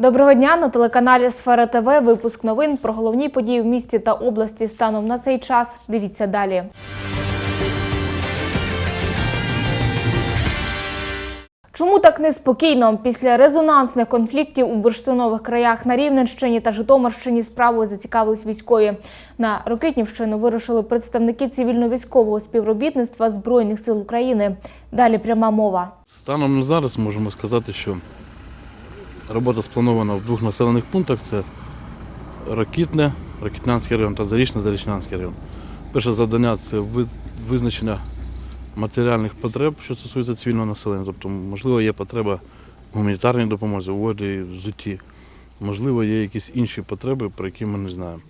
Доброго дня на телеканалі Сфера ТВ. Випуск новин про головні події в місті та області станом на цей час. Дивіться далі. Чому так неспокійно? Після резонансних конфліктів у бурштинових краях на Рівненщині та Житомирщині справою зацікавились військові. На Рокитнівщину вирушили представники цивільно-військового співробітництва Збройних сил України. Далі пряма мова. Станом на зараз можемо сказати, що робота спланована в двох населених пунктах: це Ракітне, Ракітнянський район та Зарічне, Зарічнянський район. Перше завдання це визначення матеріальних потреб, що стосується цивільного населення. Тобто, можливо, є потреба гуманітарній допомозі, воді, взутті. Можливо, є якісь інші потреби, про які ми не знаємо.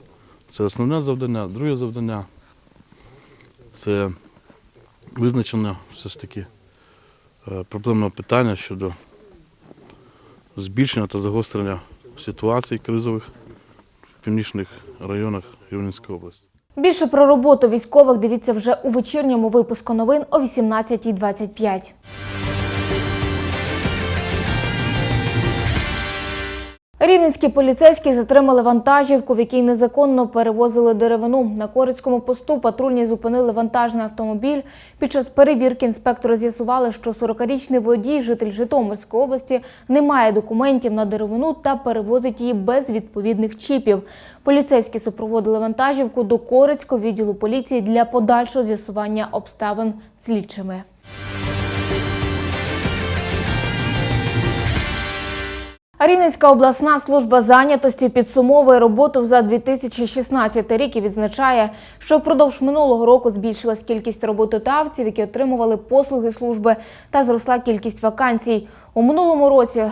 Це основне завдання. Друге завдання це визначення все ж таки е, проблемного питання щодо збільшення та загострення ситуацій кризових в північних районах Рівненської області. Більше про роботу військових дивіться вже у вечірньому випуску новин о 18.25. Рівненські поліцейські затримали вантажівку, в якій незаконно перевозили деревину. На Корицькому посту патрульні зупинили вантажний автомобіль. Під час перевірки інспектори з'ясували, що 40-річний водій, житель Житомирської області, не має документів на деревину та перевозить її без відповідних чіпів. Поліцейські супроводили вантажівку до Корицького відділу поліції для подальшого з'ясування обставин слідчими. Рівненська обласна служба зайнятості підсумовує роботу за 2016 рік і відзначає, що впродовж минулого року збільшилась кількість роботодавців, які отримували послуги служби, та зросла кількість вакансій. У минулому році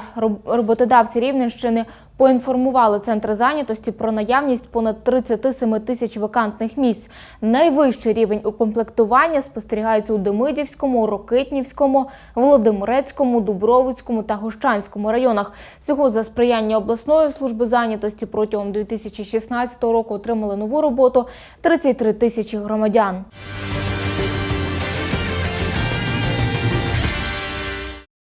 роботодавці Рівненщини поінформували центри зайнятості про наявність понад 37 тисяч вакантних місць. Найвищий рівень укомплектування спостерігається у Демидівському, Рокитнівському, Володимирецькому, Дубровицькому та Гощанському районах. Всього за сприяння обласної служби зайнятості протягом 2016 року отримали нову роботу 33 тисячі громадян.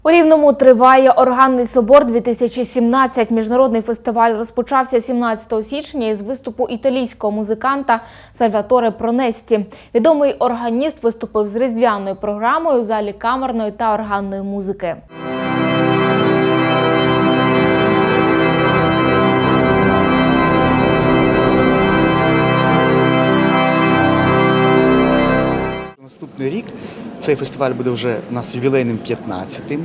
У Рівному триває органний собор 2017. Міжнародний фестиваль розпочався 17 січня із виступу італійського музиканта Сальваторе Пронесті. Відомий органіст виступив з різдвяною програмою у залі камерної та органної музики. Наступний рік цей фестиваль буде вже у нас ювілейним 15-тим.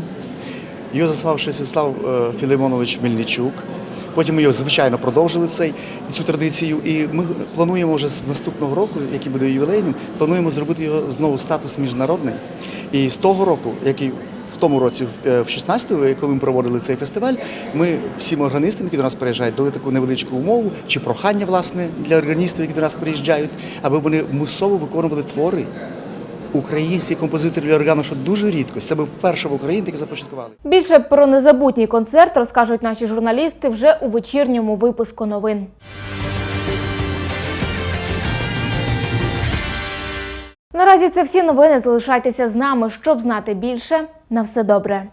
Його заснував Святослав е, Філімонович Мельничук. Потім ми його, звичайно, продовжили цей, цю традицію. І ми плануємо вже з наступного року, який буде ювілейним, плануємо зробити його знову статус міжнародний. І з того року, який в тому році, в е, в 16-му, коли ми проводили цей фестиваль, ми всім органістам, які до нас приїжджають, дали таку невеличку умову чи прохання власне для органістів, які до нас приїжджають, аби вони мусово виконували твори українські композитори органу, що дуже рідко. Це ми вперше в Україні таки започаткували. Більше про незабутній концерт розкажуть наші журналісти вже у вечірньому випуску новин. Наразі це всі новини. Залишайтеся з нами, щоб знати більше. На все добре.